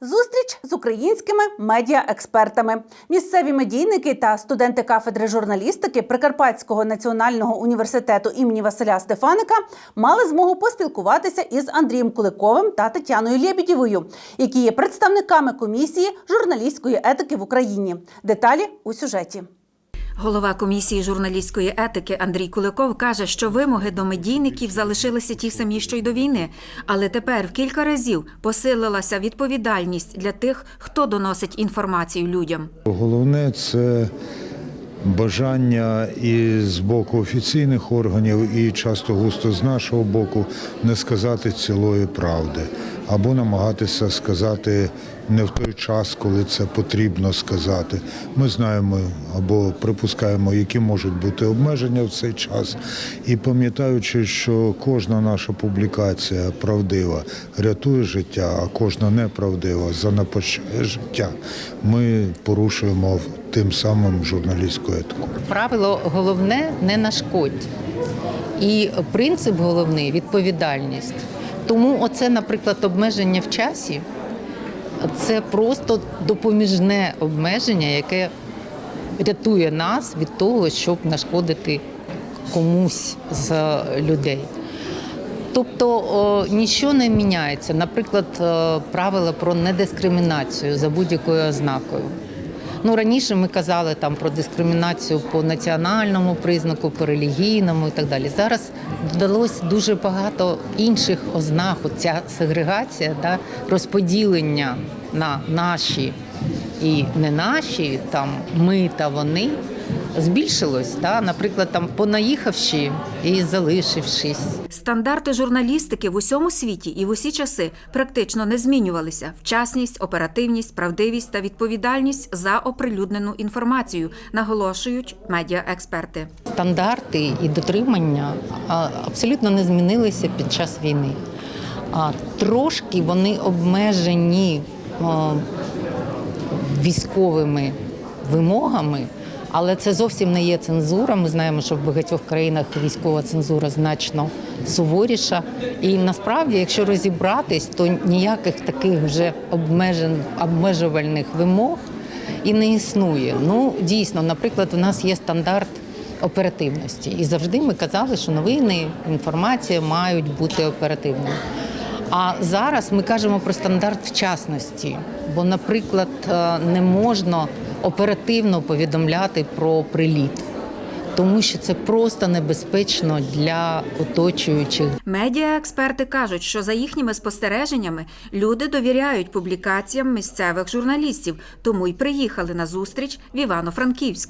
Зустріч з українськими медіаекспертами. Місцеві медійники та студенти кафедри журналістики Прикарпатського національного університету імені Василя Стефаника мали змогу поспілкуватися із Андрієм Куликовим та Тетяною Лєбідєвою, які є представниками комісії журналістської етики в Україні. Деталі у сюжеті. Голова комісії журналістської етики Андрій Куликов каже, що вимоги до медійників залишилися ті самі, що й до війни, але тепер в кілька разів посилилася відповідальність для тих, хто доносить інформацію людям. Головне це бажання і з боку офіційних органів, і часто густо з нашого боку не сказати цілої правди, або намагатися сказати не в той час, коли це потрібно сказати. Ми знаємо або припускаємо, які можуть бути обмеження в цей час. І пам'ятаючи, що кожна наша публікація правдива рятує життя, а кожна неправдива занапащає життя, ми порушуємо тим самим журналістську етику. Правило головне не нашкодь. І принцип головний відповідальність. Тому оце, наприклад, обмеження в часі це просто допоміжне обмеження, яке рятує нас від того, щоб нашкодити комусь з людей. Тобто нічого не міняється. Наприклад, правила про недискримінацію за будь-якою ознакою. Ну, раніше ми казали там про дискримінацію по національному признаку, по релігійному і так далі. Зараз додалось дуже багато інших ознак. Ця сегрегація, да, розподілення на наші і не наші, там ми та вони. Збільшилось, да? наприклад, там понаїхавши і залишившись. Стандарти журналістики в усьому світі і в усі часи практично не змінювалися. Вчасність, оперативність, правдивість та відповідальність за оприлюднену інформацію, наголошують медіаексперти. стандарти і дотримання абсолютно не змінилися під час війни. А трошки вони обмежені військовими вимогами, але це зовсім не є цензура. Ми знаємо, що в багатьох країнах військова цензура значно суворіша. І насправді, якщо розібратись, то ніяких таких вже обмежен, обмежувальних вимог і не існує. Ну дійсно, наприклад, у нас є стандарт оперативності, і завжди ми казали, що новини, інформація мають бути оперативними. А зараз ми кажемо про стандарт вчасності, бо, наприклад, е, не можна оперативно повідомляти про приліт, тому що це просто небезпечно для оточуючих. Медіаексперти кажуть, що за їхніми спостереженнями люди довіряють публікаціям місцевих журналістів, тому й приїхали на зустріч в Івано-Франківськ.